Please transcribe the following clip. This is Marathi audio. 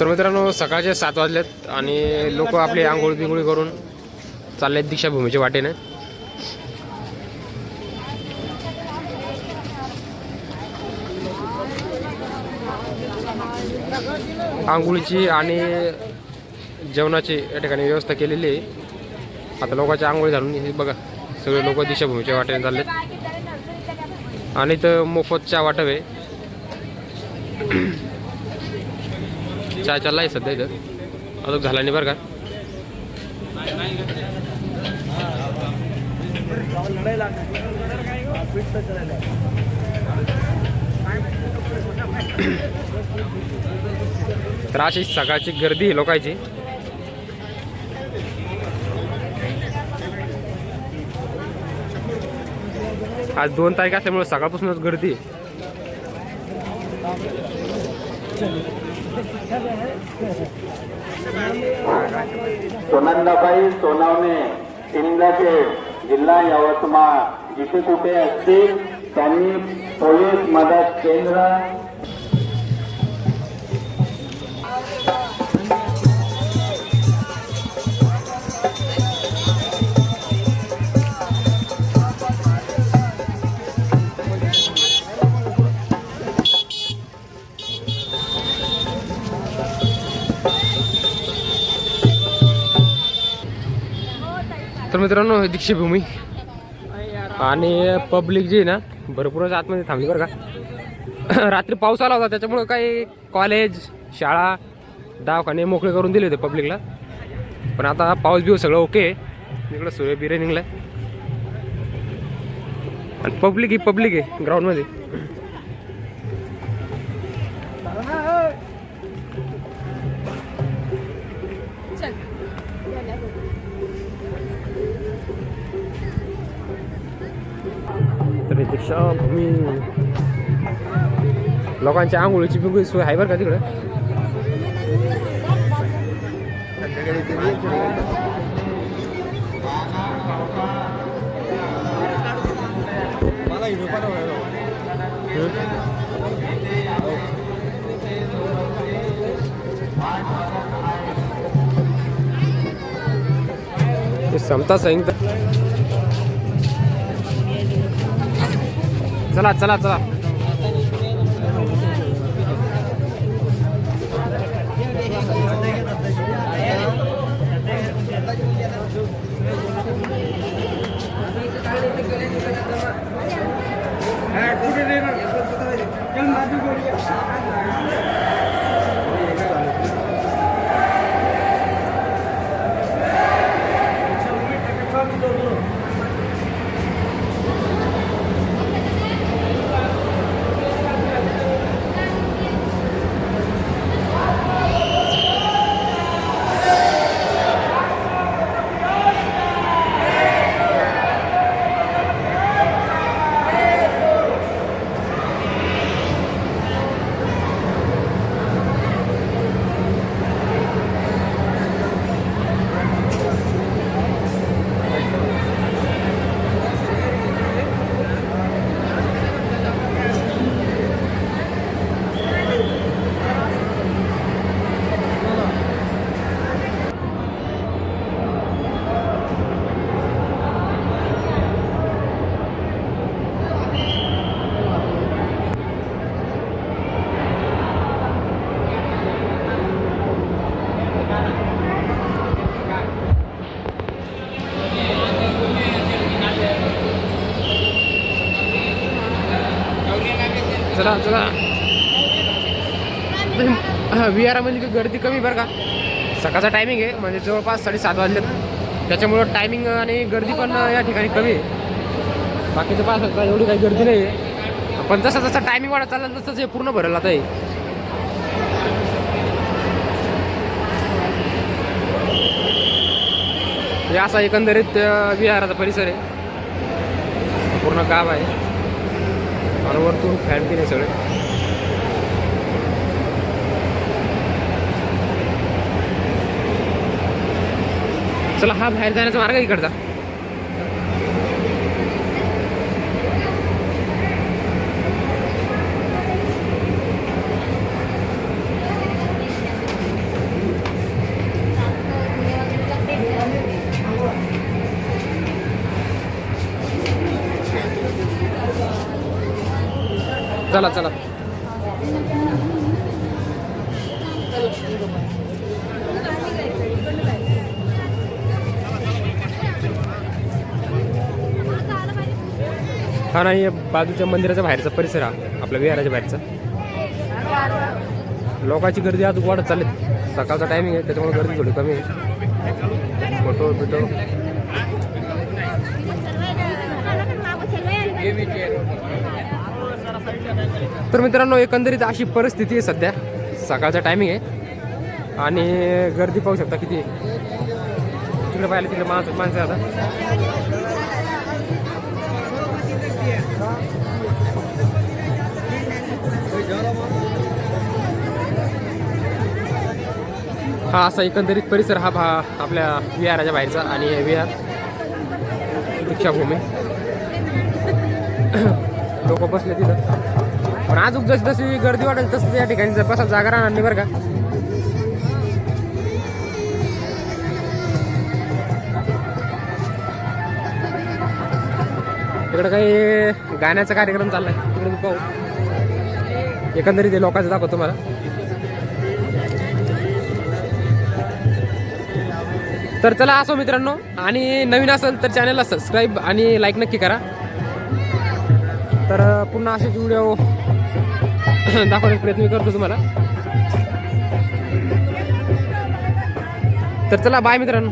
तर मित्रांनो सकाळचे सात वाजलेत आणि लोक आपली आंघोळ बिंगोळी करून चालले आहेत दीक्षाभूमीच्या वाटेने. आंघोळीची आणि जेवणाची या ठिकाणी व्यवस्था केलेली आहे. आता लोकांची आंघोळी घालून हे बघा सगळे लोक दिशाभूमीच्या वाटेने चाललेत. आणि तर मोफतच्या वाटप आहे. चहा चालला आहे सध्या इथं. अजून झाला नाही बरं का. तर अशी सकाळची गर्दी आहे लोकांची. आज दोन तारीख असल्यामुळे सकाळपासूनच गर्दी आहे. सुनंदाबाई सोनावणे इंदाखेड जिल्हा यवतमाळ जिथे कुठे असतील त्यांनी पोलीस मदत केंद्र तर मित्रांनो ही दीक्षाभूमी. आणि पब्लिक जी आहे ना भरपूरच आतमध्ये थांबली बरं का. रात्री पाऊस आला होता त्याच्यामुळं काही कॉलेज शाळा दवाखाने मोकळे करून दिले होते पब्लिकला. पण आता पाऊस बिऊस सगळं ओके इकडं सूर्य बिरे निघलाय. आणि पब्लिक ही पब्लिक आहे ग्राउंडमध्ये तर ही दीक्षाभूमी लोकांच्या आंघोळीची बिंगोळी सोय आहे बरं का तिकडं? समता संहिता चला चला चला चला चला. विहारामध्ये काही गर्दी कमी बरं का. सकाळचा टायमिंग आहे म्हणजे जवळपास साडेसात वाजले त्याच्यामुळं टायमिंग आणि गर्दी पण या ठिकाणी कमी आहे. बाकीचं पास होता एवढी काही गर्दी नाही आहे. पण जसं जसं टायमिंग वाढत चाललं तसंच हे पूर्ण भरेल आता हे. असा एकंदरीत विहाराचा परिसर आहे. पूर्ण गाव आहे. आणि वरतून फॅन आहे सगळे. चला हा बाहेर जाण्याचा मार्ग आहे इकडचा. चला चला हा नाही बाजूच्या मंदिराच्या बाहेरचा परिसर हा आपल्या विहाराच्या बाहेरचा लोकांची गर्दी आज वाढत चालली सकाळचा टायमिंग आहे त्याच्यामुळे गर्दी थोडी कमी आहे फोटो बिटो तर मित्रांनो एकंदरीत अशी परिस्थिती आहे सध्या. सकाळचा टायमिंग आहे. आणि गर्दी पाहू शकता किती आहे. तिकडे पाहिलं तिकडे माणसं माणसं आता. हा असा एकंदरीत परिसर हा भा आपल्या विहाराच्या बाहेरचा आणि विहार दीक्षाभूमी. लोक बसले तिथं. पण अजून जशी जशी गर्दी वाटेल तसं त्या ठिकाणी बसा जागा राहणार नाही बरं का. तिकडं काही गाण्याचा कार्यक्रम चाललाय. तिकडे पाहू एकंदरीत ते लोकांचं दाखवतो तुम्हाला. तर चला असो मित्रांनो आणि नवीन असेल तर चॅनलला सबस्क्राईब आणि लाईक नक्की करा. तर पुन्हा असेच व्हिडिओ दाखवण्याचा प्रयत्न करतो तुम्हाला. तर चला बाय मित्रांनो.